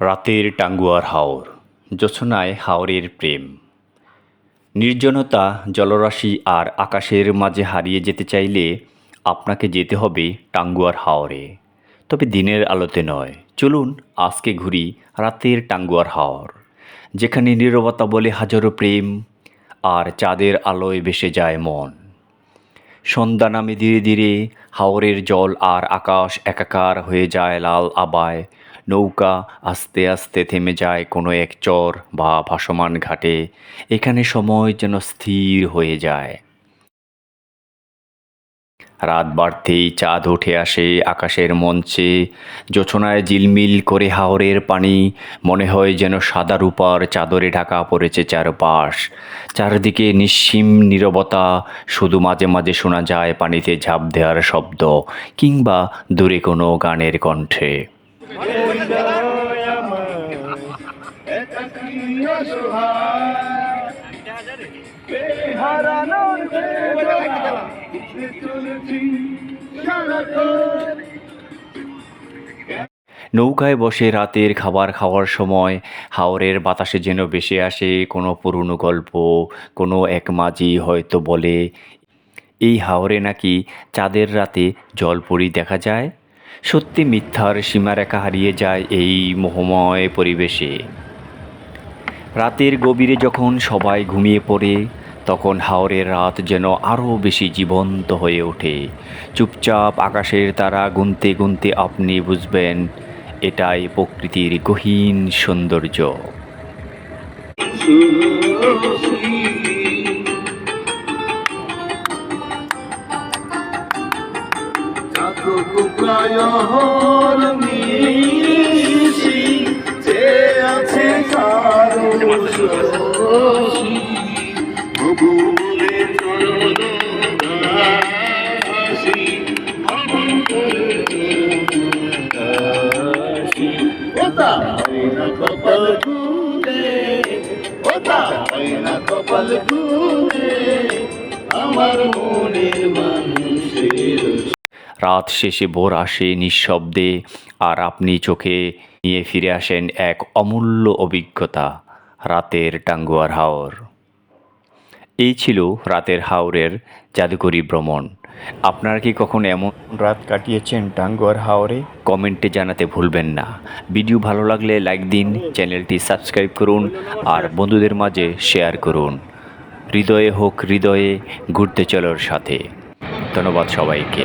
রাতের টাঙ্গুয়ার হাওর জোছনায় হাওরের প্রেম। নির্জনতা, জলরাশি আর আকাশের মাঝে হারিয়ে যেতে চাইলে আপনাকে যেতে হবে টাঙ্গুয়ার হাওরে। তবে দিনের আলোতে নয়। চলুন আজকে ঘুরি রাতের টাঙ্গুয়ার হাওর, যেখানে নীরবতা বলে হাজারো প্রেম আর চাঁদের আলোয় ভেসে যায় মন। সন্ধ্যা নামে ধীরে ধীরে হাওরের জল আর আকাশ একাকার হয়ে যায় লাল আবায়। নৌকা আস্তে আস্তে থেমে যায় কোনো এক চর বা ভাসমান ঘাটে। এখানে সময় যেন স্থির হয়ে যায়। রাত বাড়তেই চাঁদ উঠে আসে আকাশের মঞ্চে। জোছনায় জিলমিল করে হাওরের পানি। মনে হয় যেন সাদা রূপার চাদরে ঢাকা পড়েছে চারপাশ। চারদিকে নিঃসীম নীরবতা। শুধু মাঝে মাঝে শোনা যায় পানিতে ঝাঁপ দেওয়ার শব্দ কিংবা দূরে কোনো গানের কণ্ঠে। নৌকায় বসে রাতের খাবার খাওয়ার সময় হাওরের বাতাসে যেন ভেসে আসে কোনো পুরনো গল্প, কোনো এক মাঝি হয়তো বলে, এই হাওরে নাকি চাঁদের রাতে জলপরি দেখা যায়? সত্যি মিথ্যার সীমারেখা হারিয়ে যায় এই মোহময় পরিবেশে। রাতের গভীরে যখন সবাই ঘুমিয়ে পড়ে, তখন হাওরের রাত যেন আরও বেশি জীবন্ত হয়ে ওঠে। চুপচাপ আকাশের তারা গুনতে গুনতে আপনি বুঝবেন, এটাই প্রকৃতির গহীন সৌন্দর্য। টুকরায়হর মিশি যে আছে কারও শোষী তবু বলে চরণ দাসী আমন করে দাসী ওতা হয় না কপাল খুলে আমার মনের মানুষের রাত শেষে ভোর আসে নিঃশব্দে, আর আপনি চোখে নিয়ে ফিরে আসেন এক অমূল্য অভিজ্ঞতা, রাতের টাঙ্গুয়ার হাওর। এই ছিল রাতের হাওরের জাদুকরী ভ্রমণ। আপনারা কি কখনো এমন রাত কাটিয়েছেন টাঙ্গুয়ার হাওরে? কমেন্টে জানাতে ভুলবেন না। ভিডিও ভালো লাগলে লাইক দিন, চ্যানেলটি সাবস্ক্রাইব করুন, আর বন্ধুদের মাঝে শেয়ার করুন। হৃদয়ে হোক হৃদয়ে, ঘুরতে চলোর সাথে। ধন্যবাদ সবাইকে।